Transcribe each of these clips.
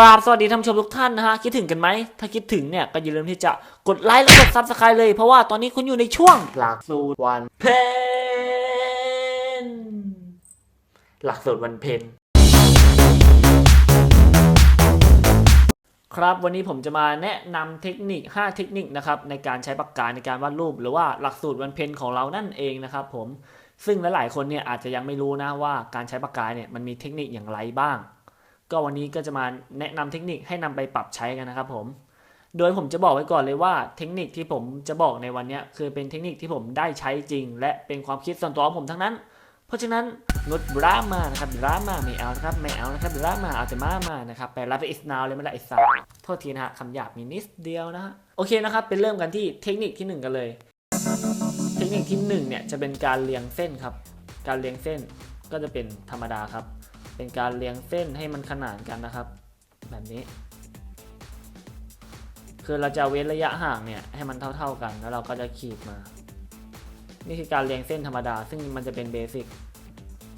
ราบสวัสดีท่านผู้ชมทุกท่านนะฮะ คิดถึงกันไหม ถ้าคิดถึงเนี่ย ก็อย่าลืมที่จะกดไลค์และกดซับสไครต์เลย เพราะว่าตอนนี้คุณอยู่ในช่วงหลักสูตรวันเพนหลักสูตรวันเพนครับวันนี้ผมจะมาแนะนำเทคนิค 5 เทคนิคนะครับในการใช้ปากกาในการวาดรูป หรือว่าหลักสูตรวันเพนของเรานั่นเองนะครับผมซึ่งหลายๆคนเนี่ยอาจจะยังไม่รู้นะว่าการใช้ปากกาเนี่ยมันมีเทคนิคอย่างไรบ้าง ก็วันนี้ก็จะมาแนะนำเทคนิคให้นำไปปรับใช้กันนะครับผม โดยผมจะบอกไว้ก่อนเลยว่าเทคนิคที่ผมจะบอกในวันนี้คือเป็นเทคนิคที่ผมได้ใช้จริง และเป็นความคิดส่วนตัวของผมทั้งนั้น เพราะฉะนั้นงดดราม่านะครับดราม่าไม่เอานะครับไม่เอานะครับดราม่าเอาแต่มามานะครับไปรับไปอิสนาวเลยไม่ได้อิสาโทษทีนะฮะคำหยาบมีนิดเดียวนะฮะโอเคนะครับเป็นเริ่มกันที่เทคนิคที่หนึ่งกันเลย เทคนิคที่หนึ่งเนี่ยจะเป็นการเรียงเส้นครับ การเรียงเส้นก็จะเป็นธรรมดาครับ เป็นการเรียงเส้นให้มันขนานกันนะครับ แบบนี้ คือเราจะเว้นระยะห่างเนี่ยให้มันเท่า ๆกัน แล้วเราก็จะขีดมา นี่คือการเรียงเส้นธรรมดา ซึ่งมันจะเป็นเบสิก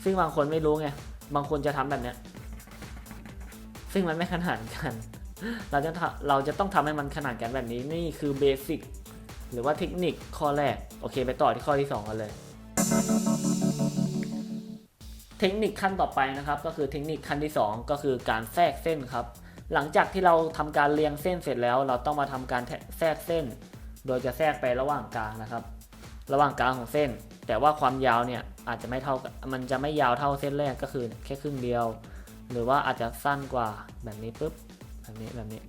ซึ่งบางคนไม่รู้ไงบางคนจะทำแบบเนี้ยซึ่งมันไม่ขนานกัน เราจะทำเราจะต้องทำให้มันขนานกันแบบนี้นี่คือเบสิกหรือว่าเทคนิคข้อแรก โอเค ไปต่อที่ข้อที่สองกันเลย เทคนิคขั้นต่อไปนะครับ ก็คือเทคนิคขั้นที่ 2 ก็คือการแทรกเส้นครับ หลังจากที่เราทำการเรียงเส้นเสร็จแล้ว เราต้องมาทำการแทรกเส้น โดยจะแทรกไประหว่างกลางนะครับ ระหว่างกลางของเส้น แต่ว่าความยาวเนี่ยอาจจะไม่เท่ามันจะไม่ยาวเท่าเส้นแรกก็คือแค่ครึ่งเดียว หรือว่าอาจจะสั้นกว่าแบบนี้ปุ๊บแบบนี้แบบนี้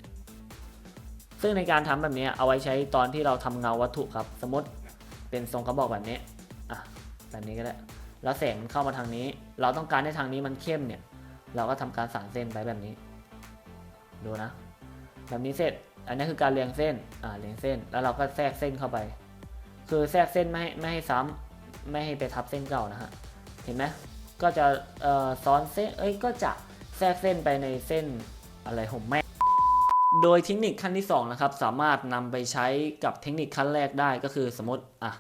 ซึ่งในการทำแบบนี้เอาไว้ใช้ตอนที่เราทำเงาวัตถุครับ สมมติเป็นทรงกระบอกแบบนี้อะแบบนี้ก็ได้ แล้วแสงมันเข้ามาทางนี้ เราต้องการให้ทางนี้มันเข้มเนี่ย เราก็ทำการสานเส้นไปแบบนี้ ดูนะ แบบนี้เสร็จ อันนี้คือการเรียงเส้น อ่า เรียงเส้น แล้วเราก็แทรกเส้นเข้าไป คือแทรกเส้นไม่ให้ไม่ให้ซ้ำไม่ให้ไปทับเส้นเก่านะฮะ เห็นไหมก็จะเอ่อซ้อนเส้น เอ้ย ก็จะแทรกเส้นไปในเส้นอะไรผมแม่ โดยเทคนิคขั้นที่สองนะครับ สามารถนำไปใช้กับเทคนิคขั้นแรกได้ก็คือสมมติ อะ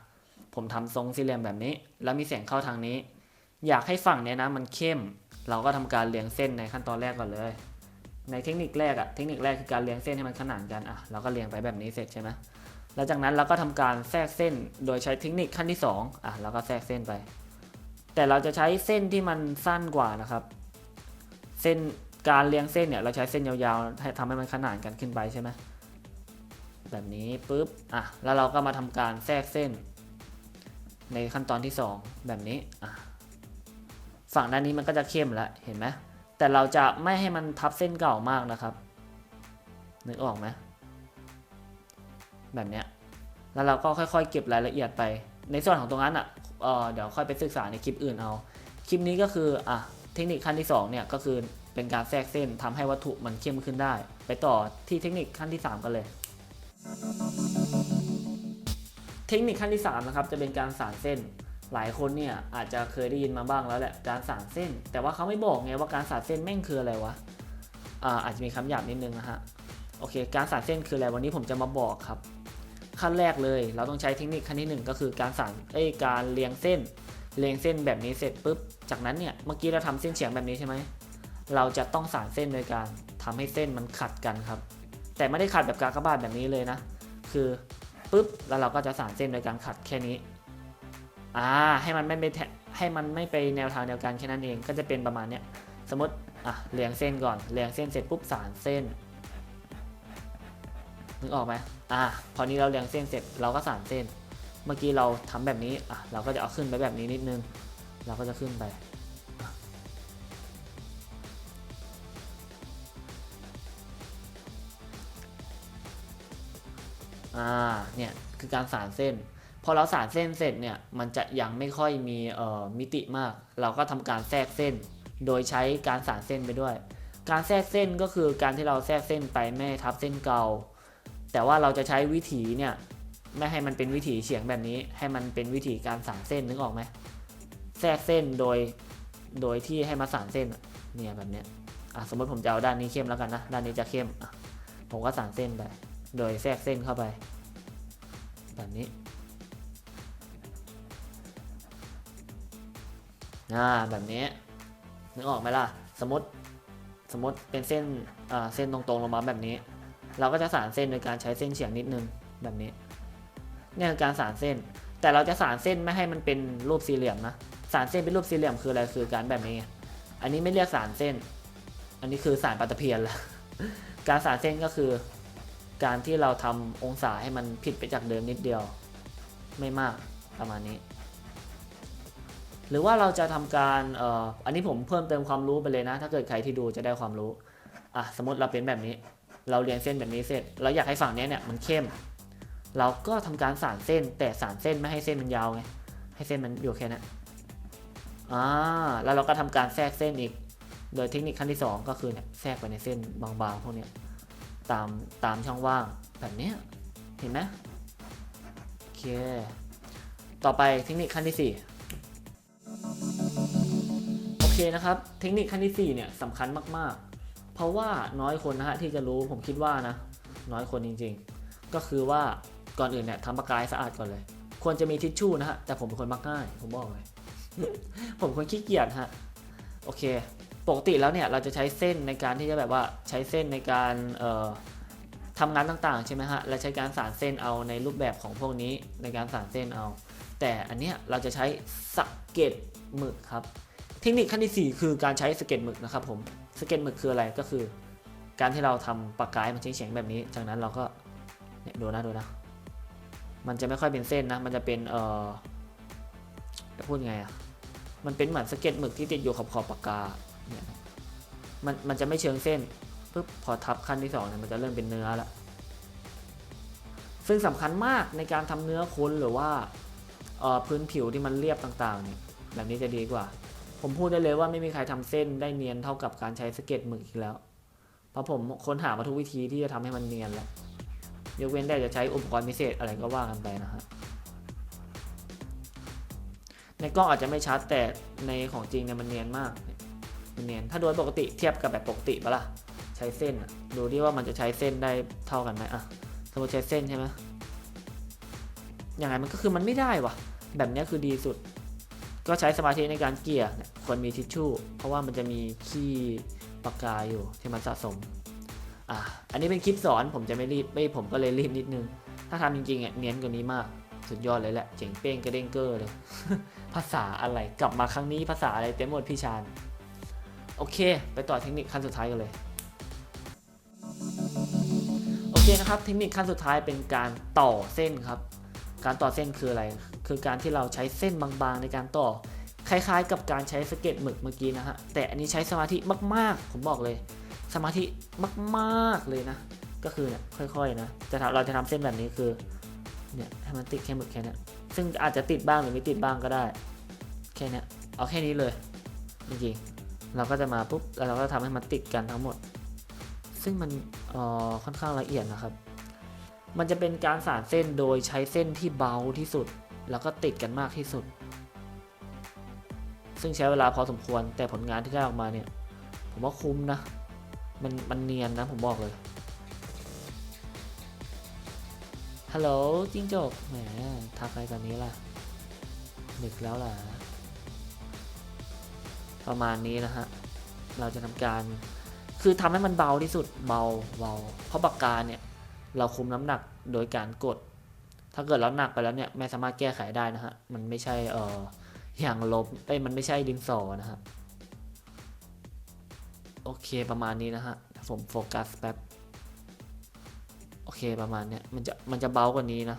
ผมทำทรงสี่เหลี่ยมแบบนี้ แล้วมีแสงเข้าทางนี้ อยากให้ฝั่งเนี้ยนะมันเข้ม เราก็ทำการเรียงเส้นในขั้นตอนแรกก่อนเลย ในเทคนิคแรกอะเทคนิคแรกคือการเรียงเส้นให้มันขนานกันอะเราก็เรียงไปแบบนี้เสร็จใช่ไหมแล้วจากนั้นเราก็ทำการแทรกเส้นโดยใช้เทคนิคขั้นที่2อะเราก็แทรกเส้นไป แต่เราจะใช้เส้นที่มันสั้นกว่านะครับ เส้นการเรียงเส้นเนี่ยเราใช้เส้นยาวๆให้ทำให้มันขนานกันขึ้นไปใช่ไหมแบบนี้ปุ๊บอะแล้วเราก็มาทำการแทรกเส้น ในขั้นตอนที่ 2 แบบนี้ฝั่งด้านนี้มันก็จะเข้มแล้วเห็นไหมแต่เราจะไม่ให้มันทับเส้นเก่ามากนะครับนึกออกไหมแบบเนี้ยแล้วเราก็ค่อยๆ เก็บรายละเอียดไป ในส่วนของตรงนั้นอะเออเดี๋ยวค่อยไปศึกษาในคลิปอื่นเอา คลิปนี้ก็คืออะเทคนิคขั้นที่2เนี่ยก็คือเป็นการแทรกเส้นทำให้วัตถุมันเข้มขึ้นได้ ไปต่อที่เทคนิคขั้นที่ 3 กันเลย เทคนิคขั้นที่3นะครับจะเป็นการสานเส้น หลายคนเนี่ยอาจจะเคยได้ยินมาบ้างแล้วแหละการสานเส้น แต่ว่าเขาไม่บอกไงว่าการสานเส้นแม่งคืออะไรวะอ่าอาจจะมีคำหยาบนิดนึงนะฮะโอเค การสานเส้นคืออะไรวันนี้ผมจะมาบอกครับ ขั้นแรกเลยเราต้องใช้เทคนิคขั้นที่หนึ่งก็คือการสานเอ้การเรียงเส้น เรียงเส้นแบบนี้เสร็จปุ๊บจากนั้นเนี่ยเมื่อกี้เราทำเส้นเฉียงแบบนี้ใช่ไหมเราจะต้องสานเส้นโดยการทำให้เส้นมันขัดกันครับ แต่ไม่ได้ขัดแบบกากบาทแบบนี้เลยนะ คือ ปุ๊บแล้วเราก็จะสานเส้นโดยการขัดแค่นี้อ่าให้มันไม่ไปให้มันไม่ไปแนวทางเดียวกันแค่นั้นเองก็จะเป็นประมาณเนี้ยสมมติอะเรียงเส้นก่อนเรียงเส้นเสร็จปุ๊บสานเส้นนึกออกไหมอ่าพอนี้เราเรียงเส้นเสร็จเราก็สานเส้น เมื่อกี้เราทำแบบนี้อะเราก็จะเอาขึ้นไปแบบนี้นิดนึง เราก็จะขึ้นไป อ่าเนี่ยคือการสานเส้น พอเราสานเส้นเสร็จเนี่ยมันจะยังไม่ค่อยมีเอ่อมิติมาก เราก็ทำการแทรกเส้น โดยใช้การสานเส้นไปด้วย การแทรกเส้นก็คือการที่เราแทรกเส้นไปไม่ทับเส้นเก่าแต่ว่าเราจะใช้วิถีเนี่ยไม่ให้มันเป็นวิถีเฉียงแบบนี้ ให้มันเป็นวิถีการสานเส้นนึกออกไหมแทรกเส้นโดยโดยที่ให้มาสานเส้นเนี่ยแบบเนี้ยอะสมมติผมจะเอาด้านนี้เข้มแล้วกันนะ ด้านนี้จะเข้ม ผมก็สานเส้นไป โดยแทรกเส้นเข้าไป แบบนี้อ่าแบบนี้นึกออกไหมล่ะ สมมติสมมติเป็นเส้นอ่าเส้นตรงๆลงมาแบบนี้ เราก็จะสานเส้นโดยการใช้เส้นเฉียงนิดนึงแบบนี้นี่คือการสานเส้น แต่เราจะสานเส้นไม่ให้มันเป็นรูปสี่เหลี่ยมนะสานเส้นเป็นรูปสี่เหลี่ยมคืออะไรคือการแบบนี้ อันนี้ไม่เรียกสานเส้น อันนี้คือสานปาตะเพียนละการสานเส้นก็คือ การที่เราทำองศาให้มันผิดไปจากเดิมนิดเดียว ไม่มากประมาณนี้ หรือว่าเราจะทำการเอ่ออันนี้ผมเพิ่มเติมความรู้ไปเลยนะ ถ้าเกิดใครที่ดูจะได้ความรู้อะสมมติเราเป็นแบบนี้ เราเรียงเส้นแบบนี้เสร็จ เราอยากให้ฝั่งนี้เนี่ยมันเข้ม เราก็ทำการสานเส้น แต่สานเส้นไม่ให้เส้นมันยาวไงให้เส้นมันอยู่แค่นั้นอ่าแล้วเราก็ทำการแทรกเส้นอีก โดยเทคนิคขั้นที่ 2 ก็คือเนี่ยแทรกไปในเส้นบางๆพวกนี้ ตามตามช่องว่างแบบนี้เห็นไหมโอเค ต่อไปเทคนิคขั้นที่ 4 โอเคนะครับ เทคนิคขั้นที่ 4 เนี่ยสำคัญมาก ๆ เพราะว่าน้อยคนนะฮะที่จะรู้ผมคิดว่านะ น้อยคนจริง ๆ ก็คือว่าก่อนอื่นเนี่ยทำปากกาให้สะอาดก่อนเลย ควรจะมีทิชชู่นะฮะ แต่ผมเป็นคนมักง่าย ผมบอกเลย ผมคนขี้เกียจฮะ โอเค ปกติแล้วเนี่ยเราจะใช้เส้นในการที่จะแบบว่าใช้เส้นในการทำงานต่างๆใช่ไหมฮะ และใช้การสานเส้นเอาในรูปแบบของพวกนี้ในการสานเส้นเอา แต่อันเนี้ยเราจะใช้สเก็ตหมึกครับ เทคนิคขั้นที่ 4 คือการใช้สเก็ตหมึกนะครับผม สเก็ตหมึกคืออะไรก็คือ การที่เราทำปากกาให้มันเฉียงๆแบบนี้ จากนั้นเราก็เนี่ยดูนะดูนะ มันจะไม่ค่อยเป็นเส้นนะ มันจะเป็นเอ่อจะพูดไงอะมันเป็นเหมือนสเก็ตหมึกที่ติดอยู่ขอบขอบปากกา เนี่ยมันมันจะไม่เชิงเส้นปุ๊บพอทับขั้นที่สองเนี่ยมันจะเริ่มเป็นเนื้อละซึ่งสำคัญมากในการทำเนื้อค้นหรือว่าออพื้นผิวที่มันเรียบต่างๆเนี่ยแบบนี้จะดีกว่า ผมพูดได้เลยว่าไม่มีใครทำเส้นได้เนียนเท่ากับการใช้สเก็ตหมึกอีกแล้ว เพราะผมค้นหามาทุกวิธีที่จะทำให้มันเนียนแล้ว ยกเว้นแต่จะใช้อุปกรณ์พิเศษอะไรก็ว่ากันไปนะฮะ ในกล้องอาจจะไม่ชัดแต่ในของจริงเนี่ยมันเนียนมากเเนียนถ้าโดยปกติเทียบกับแบบปกติปะล่ะใช้เส้นดูดิว่ามันจะใช้เส้นได้เท่ากันไหมอะสมมติใช้เส้นใช่ไหมยังไงมันก็คือมันไม่ได้วะแบบนี้คือดีสุด ก็ใช้สมาธิในการเกลี่ยเนี่ยควรมีทิชชู่ เพราะว่ามันจะมีขี้ปากกาอยู่ที่มันสะสมอะอันนี้เป็นคลิปสอนผมจะไม่รีบไม่ผมก็เลยรีบนิดนึง ถ้าทำจริงๆอะเนียนกว่านี้มากสุดยอดเลยแหละ เจ๋งเป้งกระเด้งเกอร์เลย ภาษาอะไร กลับมาครั้งนี้ภาษาอะไรเต็มหมดพี่ชาน โอเค ไปต่อเทคนิคขั้นสุดท้ายกันเลยโอเคนะครับเทคนิคขั้นสุดท้ายเป็นการต่อเส้นครับ การต่อเส้นคืออะไร คือการที่เราใช้เส้นบางๆในการต่อคล้ายๆ กับการใช้สเก็ตหมึกเมื่อกี้นะฮะแต่อันนี้ใช้สมาธิมากๆ ผมบอกเลย สมาธิมากๆเลยนะ ก็คือเนี่ยค่อยๆนะจะทำเราจะทำเส้นแบบนี้คือเนี่ยให้มันติดแค่หมึกแค่เนี้ยซึ่งอาจจะติดบ้างหรือไม่ติดบ้างก็ได้ แค่เนี้ยเอาแค่นี้เลยจริงๆ เราก็จะมาปุ๊บแล้วเราก็ทำให้มันติดกันทั้งหมด ซึ่งมันออค่อนข้างละเอียดนะครับ มันจะเป็นการสานเส้นโดยใช้เส้นที่เบาที่สุด แล้วก็ติดกันมากที่สุด ซึ่งใช้เวลาพอสมควรแต่ผลงานที่ได้ออกมาเนี่ย ผมว่าคุ้มนะ มันมันเนียนนะผมบอกเลยฮัลโหลจิ้งจกแหมทักอะไรตอนนี้ล่ะดึกแล้วล่ะ ประมาณนี้นะฮะ เราจะทำการคือทำให้มันเบาที่สุดเบาเบาเพราะปากกาเนี่ยเราคุมน้ำหนักโดยการกด ถ้าเกิดเราหนักไปแล้วเนี่ยไม่สามารถแก้ไขได้นะฮะมันไม่ใช่เอออย่างลบเอ้ยมันไม่ใช่ดินสอนะฮะโอเคประมาณนี้นะฮะผมโฟกัสแป๊บโอเคประมาณเนี้ยมันจะมันจะเบากว่านี้นะ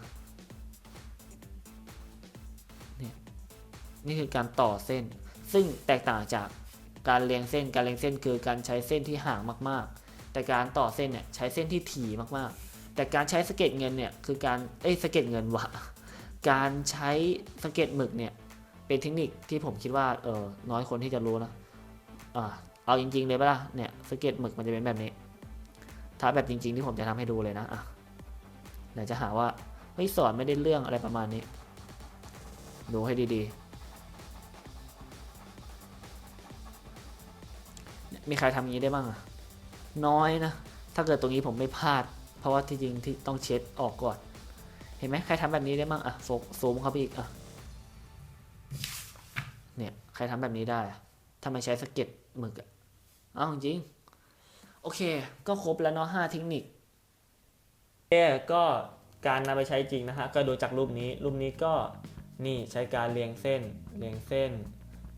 เนี่ยนี่คือการต่อเส้น ซึ่งแตกต่างจากการเรียงเส้น การเรียงเส้นคือการใช้เส้นที่ห่างมากๆ แต่การต่อเส้นเนี่ยใช้เส้นที่ถี่มากๆ แต่การใช้สเก็ดเงินเนี่ยคือการเอ้ยสเก็ดเงินวะการใช้สเก็ดหมึกเนี่ยเป็นเทคนิคที่ผมคิดว่าเออน้อยคนที่จะรู้นะอ่าเอาจริง ๆ เลยปะล่ะเนี่ยสเก็ตหมึกมันจะเป็นแบบนี้ ถ้าแบบจริง ๆ ที่ผมจะทำให้ดูเลยนะอะเดี๋ยวจะหาว่าเฮ้ยสอนไม่ได้เรื่องอะไรประมาณนี้ ดูให้ดีๆ มีใครทำอย่างนี้ได้บ้างอะน้อยนะ ถ้าเกิดตรงนี้ผมไม่พลาด เพราะว่าที่จริงที่ต้องเช็ดออกก่อน เห็นไหมใครทำแบบนี้ได้บ้างอะโฟกซูมเข้าไปอีกอะเนี่ยใครทำแบบนี้ได้อะถ้าไมใช้สเก็ตหมึกอะเอาจริง โอเค ก็ครบแล้วเนาะห้าเทคนิคเอ่ก็การนำไปใช้จริงนะฮะ ก็ดูจากรูปนี้ รูปนี้ก็นี่ใช้การเรียงเส้น เรียงเส้น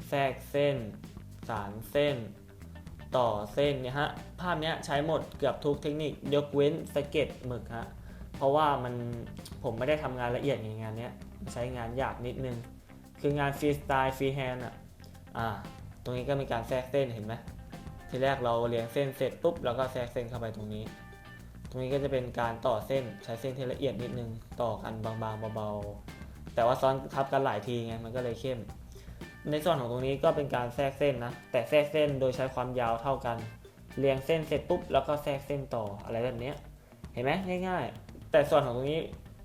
แทรกเส้น สารเส้น ต่อเส้นเนี่ยฮะภาพเนี้ยใช้หมดเกือบทุกเทคนิคยกเว้นสเก็ตหมึกฮะเพราะว่ามันผมไม่ได้ทำงานละเอียดในงานเนี้ยใช้งานหยาบนิดนึง คืองานฟรีสไตล์ฟรีแฮนด์อะอ่าตรงนี้ก็มีการแทรกเส้นเห็นไหมทีแรกเราเรียงเส้นเสร็จปุ๊บเราก็แทรกเส้นเข้าไปตรงนี้ ตรงนี้ก็จะเป็นการต่อเส้นใช้เส้นที่ละเอียดนิดนึง ต่อกันบางๆเบาๆแต่ว่าซ้อนทับกันหลายทีไงมันก็เลยเข้ม ในส่วนของตรงนี้ก็เป็นการแทรกเส้นนะ แต่แทรกเส้นโดยใช้ความยาวเท่ากัน เรียงเส้นเสร็จปุ๊บแล้วก็แทรกเส้นต่ออะไรแบบนี้เห็นไหมง่าย ๆ แต่ส่วนของตรงนี้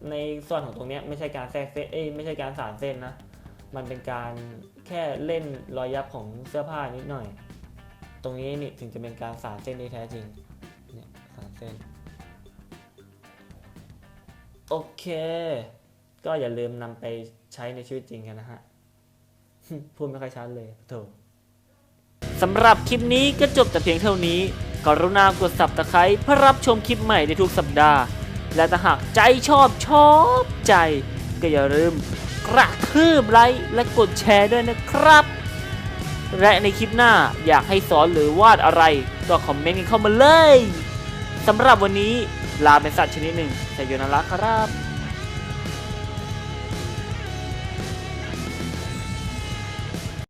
ในส่วนของตรงนี้ไม่ใช่การแทรกเส้นเอ้ยไม่ใช่การสานเส้นนะ มันเป็นการแค่เล่นรอยยับของเสื้อผ้านิดหน่อย ตรงนี้นี่ถึงจะเป็นการสานเส้นที่แท้จริงเนี่ยสานเส้นโอเค ก็อย่าลืมนำไปใช้ในชีวิตจริงกันนะฮะ พูดไม่ค่อยชัดเลยโถสำหรับคลิปนี้ก็จบแต่เพียงเท่านี้ กรุณากด subscribe เพื่อรับชมคลิปใหม่ในทุกสัปดาห์ และถ้าหากใจชอบชอบใจ ก็อย่าลืมกระทืบไลค์และกดแชร์ด้วยนะครับ และในคลิปหน้าอยากให้สอนหรือวาดอะไร ก็คอมเมนต์กันเข้ามาเลยสำหรับวันนี้ลาเป็นสัตว์ชนิดหนึ่งแต่โยนาระครับ